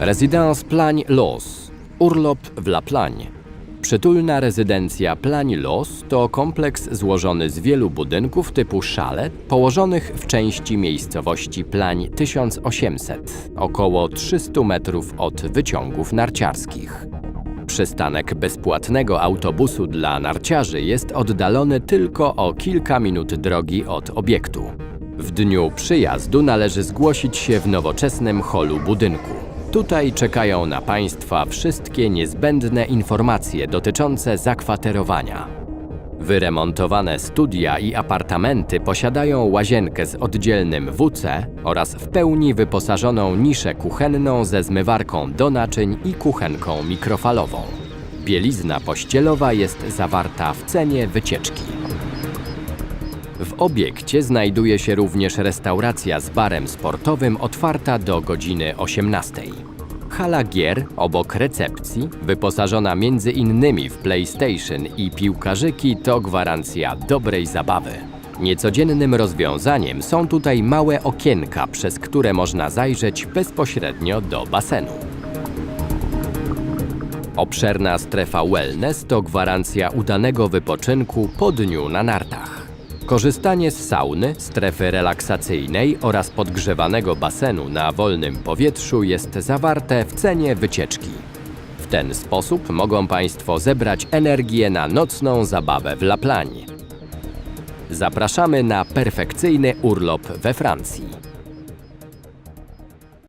Residence Plagne Los. Urlop w La Plagne. Przytulna rezydencja Plagne Los to kompleks złożony z wielu budynków typu szale, położonych w części miejscowości Plagne 1800, około 300 metrów od wyciągów narciarskich. Przystanek bezpłatnego autobusu dla narciarzy jest oddalony tylko o kilka minut drogi od obiektu. W dniu przyjazdu należy zgłosić się w nowoczesnym holu budynku. Tutaj czekają na Państwa wszystkie niezbędne informacje dotyczące zakwaterowania. Wyremontowane studia i apartamenty posiadają łazienkę z oddzielnym WC oraz w pełni wyposażoną niszę kuchenną ze zmywarką do naczyń i kuchenką mikrofalową. Bielizna pościelowa jest zawarta w cenie wycieczki. W obiekcie znajduje się również restauracja z barem sportowym otwarta do godziny 18. Hala gier obok recepcji, wyposażona m.in. w PlayStation i piłkarzyki, to gwarancja dobrej zabawy. Niecodziennym rozwiązaniem są tutaj małe okienka, przez które można zajrzeć bezpośrednio do basenu. Obszerna strefa wellness to gwarancja udanego wypoczynku po dniu na nartach. Korzystanie z sauny, strefy relaksacyjnej oraz podgrzewanego basenu na wolnym powietrzu jest zawarte w cenie wycieczki. W ten sposób mogą Państwo zebrać energię na nocną zabawę w La Plagne. Zapraszamy na perfekcyjny urlop we Francji.